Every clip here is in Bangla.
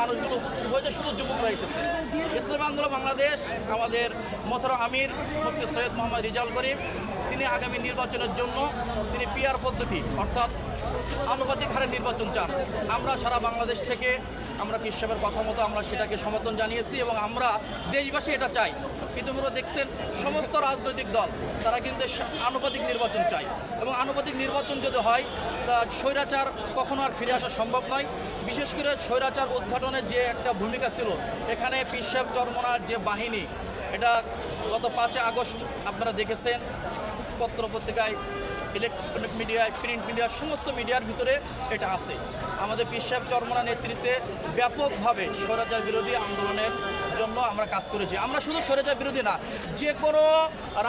মানুষগুলো উপস্থিত হয়েছে, শুধু যুবকরা এসেছে। ইসলামী আন্দোলন বাংলাদেশ, আমাদের মথরা আমির, মুফতি সৈয়দ মোহাম্মদ রিজাল করিম, তিনি আগামী নির্বাচনের জন্য তিনি পিআর পদ্ধতি, অর্থাৎ আনুপাতিক হারে নির্বাচন চান। আমরা সারা বাংলাদেশ থেকে আমরা কৃষকের কথা মতো আমরা সেটাকে সমর্থন জানিয়েছি এবং আমরা দেশবাসী এটা চাই। কিন্তু দেখছেন, সমস্ত রাজনৈতিক দল, তারা কিন্তু আনুপাতিক নির্বাচন চায়। এবং আনুপাতিক নির্বাচন যদি হয়, তা স্বৈরাচার কখনো আর ফিরে আসা সম্ভব নয়। বিশেষ করে স্বৈরাচার উদ্ঘাটনের যে একটা ভূমিকা ছিল, এখানে পিসাব চরমনার যে বাহিনী, এটা গত পাঁচই আগস্ট আপনারা দেখেছেন, পত্র পত্রিকায় ইলেকট্রনিক মিডিয়ায় প্রিন্ট মিডিয়া সমস্ত মিডিয়ার ভিতরে এটা আছে। আমাদের পীর সাহেব চরমনা নেতৃত্বে ব্যাপকভাবে স্বৈরাচার বিরোধী আন্দোলনের জন্য আমরা কাজ করেছি। আমরা শুধু স্বৈরাচার বিরোধী না, যে কোনো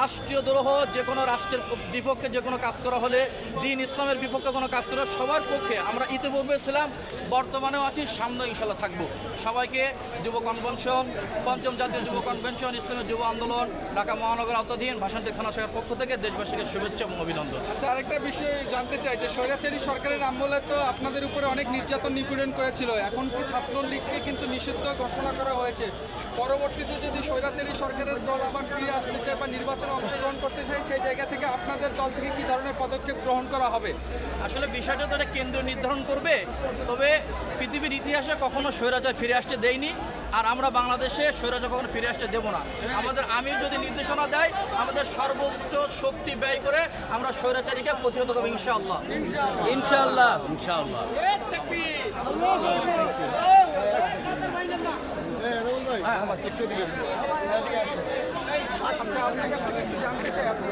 রাষ্ট্রীয় দ্রোহ, যে কোনো রাষ্ট্রের বিপক্ষে যে কোনো কাজ করা হলে, দিন ইসলামের বিপক্ষে কোনো কাজ করা সবার পক্ষে আমরা ইতিপূর্বে ছিলাম, বর্তমানেও আছি, সামনে ইনশাল্লাহ থাকব। সবাইকে যুব কনভেনশন, পঞ্চম জাতীয় যুব কনভেনশন ইসলামের যুব আন্দোলন, ঢাকা মহানগর আওতাধীন ভাষান্তিক থানা শাখার পক্ষ থেকে দেশবাসীকে শুভেচ্ছা এবং অভিনন্দন। আচ্ছা আরেকটা বিষয় জানতে চাই যে স্বৈরাচারী সরকারের আমলে তো আপনাদের উপরে অনেক নির্যাতন নিপীড়ন করেছিল। এখন কি ছাত্রলীগকে কিন্তু নিষিদ্ধ ঘোষণা করা হয়েছে? পরবর্তীতে যদি স্বৈরাচারী সরকারের দল আবার ফিরে আসতে চায় বা নির্বাচনে অংশগ্রহণ করতে চায় সেই জায়গা থেকে আপনাদের দল থেকে কি ধরনের পদক্ষেপ গ্রহণ করা হবে? আসলে বিষয়টা তো কেন্দ্র নির্ধারণ করবে তবে পৃথিবীর ইতিহাসে কখনো স্বৈরাচার ফিরে আসতে দেয়নি আর আমরা বাংলাদেশে স্বৈরাচার কখনো ফিরে আসতে দেবো না। আমাদের আমির যদি নির্দেশনা দেয় আমাদের সর্বোচ্চ শক্তি ব্যয় করে আমরা স্বৈরাচারীকে প্রতিহত করব ইনশাআল্লাহ। ইনশাআল্লাহ। ইনশাআল্লাহ। আচ্ছা থেকে জানতে আপনি